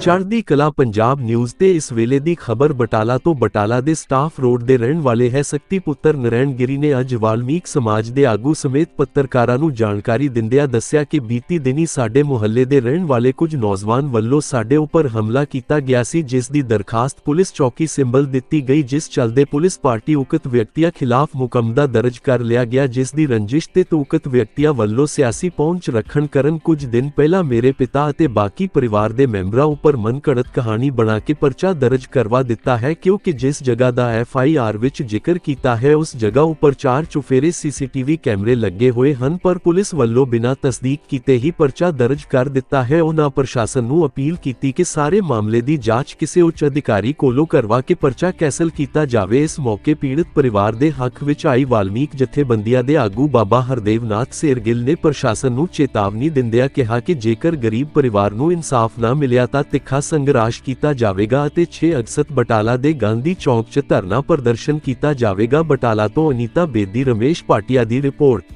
ਚੜ੍ਹਦੀ ਕਲਾ ਪੰਜਾਬ ਨਿਊਜ਼ ਤੇ ਇਸ ਵੇਲੇ ਦੀ ਖਬਰ ਬਟਾਲਾ ਤੋਂ ਬਟਾਲਾ ਦੇ ਸਟਾਫ ਰੋਡ ਦੇ ਰਹਿਣ ਵਾਲੇ ਹੈ ਸ਼ਕਤੀ ਪੁੱਤਰ ਨਰੈਣ ਗਿਰੀ ਨੇ ਅੱਜ ਵਾਲਮੀਕ ਸਮਾਜ ਦੇ ਆਗੂ ਸਮੇਤ ਪੱਤਰਕਾਰਾਂ ਨੂੰ ਜਾਣਕਾਰੀ ਦਿੰਦਿਆਂ ਦੱਸਿਆ ਕਿ ਬੀਤੀ ਦਿਨੀ ਸਾਡੇ ਮੁਹੱਲੇ ਦੇ ਰਹਿਣ ਵਾਲੇ ਕੁਝ ਨੌਜਵਾਨ ਵੱਲੋਂ ਸਾਡੇ ਉੱਪਰ ਹਮਲਾ ਕੀਤਾ ਗਿਆ ਸੀ, ਜਿਸ ਦੀ ਦਰਖਾਸਤ ਪੁਲਿਸ ਚੌਕੀ ਸਿੰਬਲ ਦਿੱਤੀ ਗਈ, ਜਿਸ ਚਲਦੇ ਪੁਲਿਸ ਪਾਰਟੀ ਉਕਤ ਵਿਅਕਤੀਆਂ ਖਿਲਾਫ ਮੁਕੰਮਦਾ ਦਰਜ ਕਰ ਲਿਆ ਗਿਆ, ਜਿਸ ਦੀ ਰੰਜਿਸ਼ ਤੇ ਉਕਤ ਵਿਅਕਤੀਆਂ ਵੱਲੋਂ ਸਿਆਸੀ ਪਹੁੰਚ ਰੱਖਣ ਕਰਨ ਕੁਝ ਦਿਨ ਪਹਿਲਾਂ ਮੇਰੇ ਪਿਤਾ ਅਤੇ ਬਾਕੀ ਪਰਿਵਾਰ ਦੇ ਮੈਂਬਰਾਂ ਉੱਪਰ ਮਨਕੜਤ ਕਹਾਣੀ ਬਣਾ ਕੇ ਪਰਚਾ ਦਰਜ ਕਰਵਾ ਦਿੱਤਾ ਹੈ ਕਿਉਂਕਿ ਜਿਸ ਜਗ੍ਹਾ ਦਾ ਐਫ ਵਿੱਚ ਜ਼ਿਕਰ ਕੀਤਾ ਹੈ, ਉਸ ਜਗ੍ਹਾ ਉੱਪਰ ਚਾਰ ਚੁਫੇਰੇ ਸੀਸੀਟੀਵੀ ਕੈਮਰੇ ਲੱਗੇ ਹੋਏ ਹਨ, ਪਰ ਪੁਲਿਸ ਵੱਲੋਂ ਬਿਨਾਂ ਤਸਦੀਕ ਕੀਤੇ ਹੀ ਪਰਚਾ ਦਰਜ ਕਰ ਦਿੱਤਾ ਹੈ। ਉਹਨਾਂ ਪ੍ਰਸ਼ਾਸਨ ਨੂੰ ਅਪੀਲ ਕੀਤੀ ਕਿ ਸਾਰੇ ਮਾਮਲੇ ਦੀ ਜਾਂਚ ਕਿਸੇ ਉੱਚ ਅਧਿਕਾਰੀ ਕੋਲੋਂ ਕਰਵਾ ਕੇ ਪਰਚਾ ਕੈਸਲ ਕੀਤਾ ਜਾਵੇ। ਇਸ ਮੌਕੇ ਪੀੜਤ ਪਰਿਵਾਰ ਦੇ ਹੱਕ ਵਿੱਚ ਆਈ ਵਾਲਮੀਕ ਜਥੇਬੰਦੀਆਂ ਦੇ ਆਗੂ ਬਾਬਾ ਹਰਦੇਵਨਾਥ ਸੇਰਗਿੱਲ ਨੇ ਪ੍ਰਸ਼ਾਸਨ ਨੂੰ ਚੇਤਾਵਨੀ ਦਿੰਦਿਆਂ ਕਿਹਾ ਕਿ ਜੇਕਰ ਗਰੀਬ ਪਰਿਵਾਰ ਨੂੰ ਇਨਸਾਫ ਨਾ ਮਿਲਿਆ ਤਾਂ ਤਿੱਖਾ ਸੰਘਰਸ਼ ਕੀਤਾ ਜਾਵੇਗਾ ਅਤੇ 6 ਅਗਸਤ ਬਟਾਲਾ ਦੇ ਗਾਂਧੀ ਚੌਕ 'ਚ ਧਰਨਾ ਪ੍ਰਦਰਸ਼ਨ ਕੀਤਾ ਜਾਵੇਗਾ। ਬਟਾਲਾ ਤੋਂ ਅਨੀਤਾ ਬੇਦੀ, ਰਮੇਸ਼ ਪਾਟਿਆ ਦੀ ਰਿਪੋਰਟ।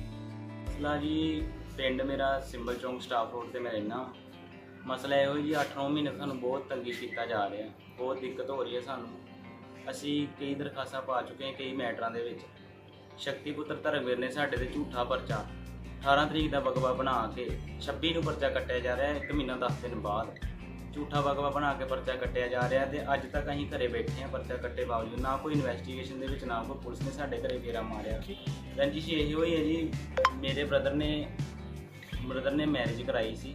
ਮਸਲਾ ਜੀ, ਪਿੰਡ ਮੇਰਾ ਸਿੰਬਲ ਚੌਂਕ ਸਟਾਫ ਰੋਡ ਤੇ ਮੈਂ ਰਹਿਣਾ ਮਸਲਾ ਇਹੋ ਜੀ 8-9 ਮਹੀਨੇ ਸਾਨੂੰ ਬਹੁਤ ਤੰਗੀ ਕੀਤਾ ਜਾ ਰਿਹਾ ਬਹੁਤ ਦਿੱਕਤ ਹੋ ਰਹੀ ਹੈ ਸਾਨੂੰ। ਅਸੀਂ ਕਈ ਦਰਖਾਸਤਾਂ ਪਾ ਚੁੱਕੇ ਹਾਂ ਕਈ ਮੈਟਰਾਂ ਦੇ ਵਿੱਚ। ਸ਼ਕਤੀ ਪੁੱਤਰ ਧਰਮਵੀਰ ਨੇ ਸਾਡੇ ਤੇ ਝੂਠਾ ਪਰਚਾ 18 ਤਰੀਕ ਦਾ ਬਗਵਾ ਬਣਾ ਕੇ 26 ਨੂੰ ਪਰਚਾ ਕੱਟਿਆ ਜਾ ਰਿਹਾ ਹੈ 1 ਮਹੀਨਾ 10 ਦਿਨ ਬਾਅਦ। ਝੂਠਾ ਬਗਵਾ ਬਣਾ ਕੇ ਪਰਚਾ ਕੱਟਿਆ ਜਾ ਰਿਹਾ ਤੇ ਅੱਜ ਤੱਕ ਅਸੀਂ ਘਰੇ ਬੈਠੇ ਹਾਂ ਪਰਚਾ ਕੱਟੇ ਬਾਵਜੂਦ ਨਾ ਕੋਈ ਇਨਵੈਸਟੀਗੇਸ਼ਨ ਦੇ ਵਿੱਚ ਨਾ ਕੋਈ ਪੁਲਿਸ ਨੇ ਸਾਡੇ ਘਰੇ ਫੇਰਾ ਮਾਰਿਆ। ਰੰਜਿਸ਼ ਇਹ ਹੋਈ ਹੈ ਜੀ ਮੇਰੇ ਬ੍ਰਦਰ ਨੇ ਬ੍ਰਦਰ ਨੇ ਮੈਰਿਜ ਕਰਾਈ ਸੀ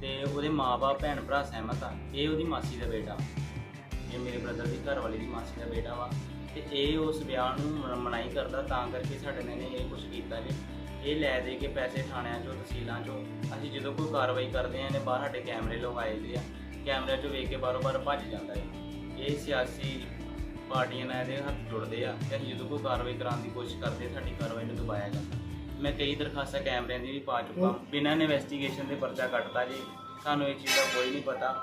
ਤੇ ਉਹਦੇ ਮਾਪੇ ਭੈਣ ਭਰਾ ਸਹਿਮਤ ਆ। ਇਹ ਉਹਦੀ ਮਾਸੀ ਦਾ ਬੇਟਾ। ਇਹ ਮੇਰੇ ਬ੍ਰਦਰ ਦੀ ਘਰ ਵਾਲੀ ਦੀ ਮਾਸੀ ਦਾ ਬੇਟਾ ਵਾ। ਤੇ ਇਹ ਉਸ ਵਿਆਹ ਨੂੰ ਮਨਾਈ ਕਰਦਾ ਤਾਂ ਕਰਕੇ ਸਾਡੇ ਨੇ ਇਹ ਕੁਝ ਕੀਤਾ ਜੀ। ਇਹ ਲੈ ਦੇ ਕੇ ਪੈਸੇ ਥਾਣਿਆਂ ਚੋਂ ਤਹਿਸੀਲਾਂ ਚੋਂ। ਅਸੀਂ ਜਦੋਂ ਕੋਈ ਕਾਰਵਾਈ ਕਰਦੇ ਆ ਇਹਨੇ ਬਾਹਰ ਸਾਡੇ ਕੈਮਰੇ ਲਗਾਏ ਦੇ ਆ। ਕੈਮਰਿਆਂ ਚੋਂ ਵੇਖ ਕੇ ਬਾਰੋ ਬਾਰ ਭੱਜ ਜਾਂਦਾ ਹੈ। ਇਹ ਸਿਆਸੀ ਪਾਰਟੀਆਂ ਨਾਲ ਇਹਦੇ ਹੱਥ ਜੁੜਦੇ ਆ ਤੇ ਅਸੀਂ ਜਦੋਂ ਕੋਈ ਕਾਰਵਾਈ ਕਰਾਉਣ ਦੀ ਕੋਸ਼ਿਸ਼ ਕਰਦੇ ਸਾਡੀ ਕਾਰਵਾਈ ਨੂੰ ਦਬਾਇਆ ਜਾਂਦਾ ਮੈਂ ਕਈ ਦਰਖਾਸਤਾਂ ਕੈਮਰਿਆਂ ਦੀ ਵੀ ਪਾ ਚੁੱਕਾ ਬਿਨਾਂ ਇਨਵੈਸਟੀਗੇਸ਼ਨ ਦੇ ਪਰਚਾ ਕੱਟਦਾ ਜੀ। ਸਾਨੂੰ ਇਹ ਚੀਜ਼ ਦਾ ਕੋਈ ਨਹੀਂ ਪਤਾ।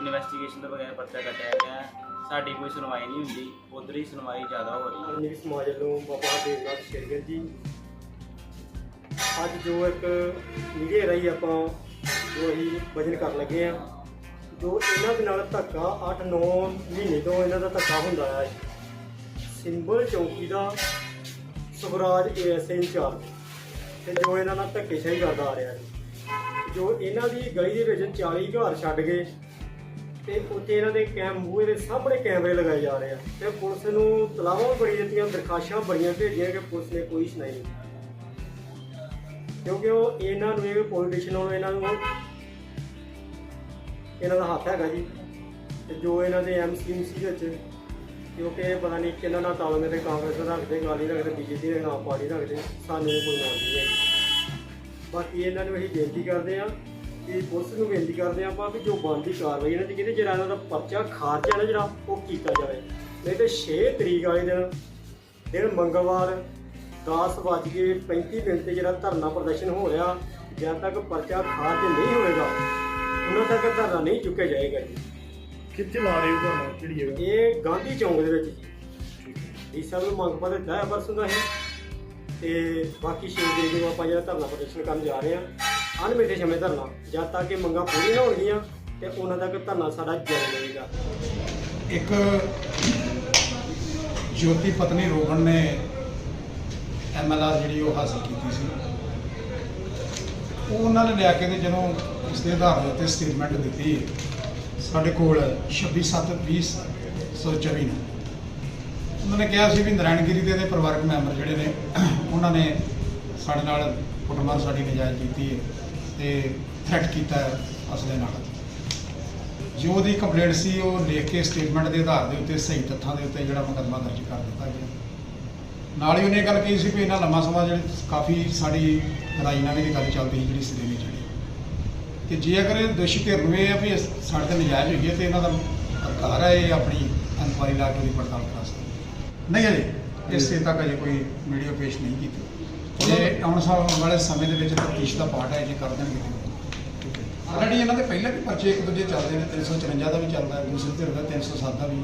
ਇਨਵੈਸਟੀਗੇਸ਼ਨ ਤੋਂ ਬਗੈਰ ਪਰਚਾ ਕੱਟਿਆ ਗਿਆ। ਸਾਡੀ ਕੋਈ ਸੁਣਵਾਈ ਨਹੀਂ ਹੁੰਦੀ। ਉਧਰ ਹੀ ਸੁਣਵਾਈ ਜ਼ਿਆਦਾ ਹੋ ਰਹੀ ਹੈ। ਆਰਮੀ ਸਮਾਜ ਵੱਲੋਂ ਬਾਬਾ ਦੇਵਨਾਥ ਸ਼ੇਰਗਿੱਲ ਜੀ। ਅੱਜ ਜੋ ਇੱਕ ਮੀਡੀਆ ਰਾਹੀਂ ਆਪਾਂ ਅਸੀਂ ਵਜਨ ਕਰਨ ਲੱਗੇ ਆ ਜੋ ਇਹਨਾਂ ਦੇ ਨਾਲ ਧੱਕਾ 8-9 ਮਹੀਨੇ ਤੋਂ ਇਹਨਾਂ ਦਾ ਧੱਕਾ ਹੁੰਦਾ ਆ। ਸਿੰਬਲ ਚੌਕੀ ਦਾ ਸੁਖਰਾਜ ਏਐਸਏ ਇੰਚਾਰਜ। ਤੇ ਜੋ ਇਹਨਾਂ ਨਾਲ ਧੱਕੇਸ਼ਾਹੀ ਕਰਦਾ ਆ ਰਿਹਾ ਜੀ ਜੋ ਇਹਨਾਂ ਦੀ ਗਲੀ ਦੇ ਵਿੱਚ 40 ਘਰ ਛੱਡ ਗਏ ਤੇ ਉੱਥੇ ਇਹਨਾਂ ਦੇ ਕੈਮ ਮੂਹੇ ਦੇ ਸਾਹਮਣੇ ਕੈਮਰੇ ਲਗਾਏ ਜਾ ਰਹੇ ਆ। ਤੇ ਪੁਲਿਸ ਨੂੰ ਤਲਾਵਾਂ ਵੀ ਬੜੀ ਦਿੱਤੀਆਂ, ਦਰਖਾਸ਼ਾਂ ਬੜੀਆਂ ਭੇਜੀਆਂ ਕਿ ਪੁਲਿਸ ਨੇ ਕੋਈ ਸੁਣਾਈ ਨਹੀਂ। ਕਿਉਂਕਿ ਉਹ ਇਹਨਾਂ ਨੂੰ ਇਹ ਪੋਲੀਟੀਸ਼ੀਅਨ ਨੂੰ, ਇਹਨਾਂ ਨੂੰ ਇਹਨਾਂ ਦਾ ਹੱਥ ਹੈਗਾ ਜੀ। ਤੇ ਜੋ ਇਹਨਾਂ ਦੇ ਐਮਸੀਐਮਸੀ ਵਿੱਚ ਕਿਉਂਕਿ ਪਤਾ ਨਹੀਂ ਕਿਹਨਾਂ ਨਾਲ ਤਾਲਮੇਲ ਤੇ ਕਾਂਗਰਸ ਦਾ ਰੱਖਦੇ ਗਾਲੀ ਰੱਖਦੇ, ਬੀਜੇਪੀ ਦੇ ਆਮ ਪਾਰਟੀ ਰੱਖਦੇ, ਸਾਨੂੰ ਇਹ ਕੋਈ ਨਾਮ ਨਹੀਂ ਹੈ। ਬਾਕੀ ਇਹਨਾਂ ਨੂੰ ਅਸੀਂ ਬੇਨਤੀ ਕਰਦੇ ਹਾਂ ਕਿ ਪੁਲਿਸ ਨੂੰ ਬੇਨਤੀ ਕਰਦੇ ਹਾਂ ਆਪਾਂ ਵੀ ਜੋ ਬਣਦੀ ਕਾਰਵਾਈ ਇਹਨਾਂ ਦੀ ਕਿਤੇ ਜਿਹੜਾ ਇਹਨਾਂ ਦਾ ਪਰਚਾ ਖਾਰਜ ਹੈ ਨਾ ਜਿਹੜਾ, ਉਹ ਕੀਤਾ ਜਾਵੇ। ਨਹੀਂ ਤੇ 6 ਤਰੀਕ ਵਾਲੇ ਦਿਨ ਦਿਨ ਮੰਗਲਵਾਰ 10 ਵੱਜ ਕੇ 35 ਮਿੰਟ ਤੇ ਜਿਹੜਾ ਧਰਨਾ ਪ੍ਰਦਰਸ਼ਨ ਹੋ ਰਿਹਾ, ਜਦ ਤੱਕ ਪਰਚਾ ਖਾਰਜ ਨਹੀਂ ਹੋਏਗਾ ਉਹਨਾਂ ਤੱਕ ਧਰਨਾ ਨਹੀਂ ਚੁੱਕਿਆ ਜਾਏਗਾ ਜੀ। ਕਿੱਥੇ ਲਾ ਰਹੇ ਹੋ ਤੁਹਾਨੂੰ ਕਿਹੜੀ ਜਗ੍ਹਾ? ਇਹ ਗਾਂਧੀ ਚੌਂਕ ਦੇ ਵਿੱਚ ਜੀ। ਡੀਸਾ ਨੂੰ ਮੰਗ ਪੱਤਰ ਦਿੱਤਾ ਹੈ ਪਰਸੋਂ ਦਾ ਇਹ ਤੇ ਬਾਕੀ ਛੇ ਤਰੀਕ ਨੂੰ ਆਪਾਂ ਜਿਹੜਾ ਧਰਨਾ ਪ੍ਰਦਰਸ਼ਨ ਕਰਨ ਜਾ ਰਹੇ ਹਾਂ ਅਣਮਿੱਥੇ ਸਮੇਂ ਧਰਨਾ ਜਦ ਤੱਕ ਇਹ ਮੰਗਾਂ ਪੂਰੀਆਂ ਹੋਣਗੀਆਂ ਤੇ ਉਹਨਾਂ ਤੱਕ ਧਰਨਾ ਸਾਡਾ ਜਾਰੀ ਰਹੇਗਾ। ਇੱਕ ਜੋਤੀ ਪਤਨੀ ਰੋਹਨ ਨੇ ਐਮਐਲਆਰ ਜਿਹੜੀ ਉਹ ਹਾਸਲ ਕੀਤੀ ਸੀ। ਉਹ ਉਹਨਾਂ ਨੇ ਲਿਆ ਕੇ ਤੇ ਜਦੋਂ ਇਸ ਦੇ ਆਧਾਰ ਦੇ ਉੱਤੇ ਸਟੇਟਮੈਂਟ ਦਿੱਤੀ, ਸਾਡੇ ਕੋਲ 26/7/2024 ਨੂੰ। ਉਹਨਾਂ ਨੇ ਕਿਹਾ ਸੀ ਵੀ ਨਾਰਾਇਣਗਿਰੀ ਦੇ ਦੇ ਪਰਿਵਾਰਕ ਮੈਂਬਰ ਜਿਹੜੇ ਨੇ, ਉਹਨਾਂ ਨੇ ਸਾਡੇ ਨਾਲ ਕੁੱਟਮਾਰ ਸਾਡੀ ਨਜਾਇਜ਼ ਕੀਤੀ ਹੈ ਤੇ ਥ੍ਰੈਟ ਕੀਤਾ ਹੈ ਅਸਲੇ ਨਾਲ। ਜੋ ਉਹਦੀ ਕੰਪਲੇਂਟ ਸੀ, ਉਹ ਲਿਖ ਕੇ ਸਟੇਟਮੈਂਟ ਦੇ ਆਧਾਰ ਦੇ ਉੱਤੇ ਸਹੀ ਤੱਥਾਂ ਦੇ ਉੱਤੇ ਜਿਹੜਾ ਮੁਕੱਦਮਾ ਦਰਜ ਕਰ ਦਿੱਤਾ ਗਿਆ। ਨਾਲ ਹੀ ਉਹਨੇ ਇਹ ਗੱਲ ਕਹੀ ਸੀ ਵੀ ਇਹਨਾਂ ਲੰਮਾ ਸਮਾਂ ਜਿਹੜੀ ਕਾਫੀ ਸਾਡੀ ਲੜਾਈ ਰਾਜੀਨਾਮੇ ਦੀ ਗੱਲ ਚੱਲਦੀ ਸੀ, ਜਿਹੜੀ ਸਿਰੇ ਨਹੀਂ ਚੜੀ ਜੇ ਅਗਰ ਇਹ ਦੋਸ਼ੀ ਧਿਰ ਨੂੰ ਇਹ ਆ ਵੀ ਸਾਡੇ ਤੇ ਨਜਾਇਜ਼ ਹੋਈ ਹੈ ਤੇ ਇਹਨਾਂ ਦਾ ਅਧਿਕਾਰ ਹੈ ਇਹ ਆਪਣੀ ਇਨਕੁਆਇਰੀ ਲਾ ਕੇ ਉਹਦੀ ਪੜਤਾਲ ਕਰਾ ਸਕਦੇ ਨਹੀਂ ਅਜੇ ਇਸ ਤੇ ਤੱਕ ਅਜੇ ਕੋਈ ਵੀਡੀਓ ਪੇਸ਼ ਨਹੀਂ ਕੀਤੀ। ਜੇ ਆਉਣ ਸਾਲ ਵਾਲੇ ਸਮੇਂ ਦੇ ਵਿੱਚ ਤਫਤੀਸ਼ ਦਾ ਪਾਰਟ ਹੈ ਜੇ ਕਰ ਦੇਣਗੇ ਆਲਰੇਡੀ ਇਹਨਾਂ ਦੇ ਪਹਿਲਾਂ ਵੀ ਪਰਚੇ ਇੱਕ ਦੂਜੇ ਚੱਲਦੇ ਨੇ 354 ਦਾ ਵੀ ਚੱਲਦਾ ਦੂਸਰੇ ਧਿਰ ਦਾ 307 ਦਾ ਵੀ।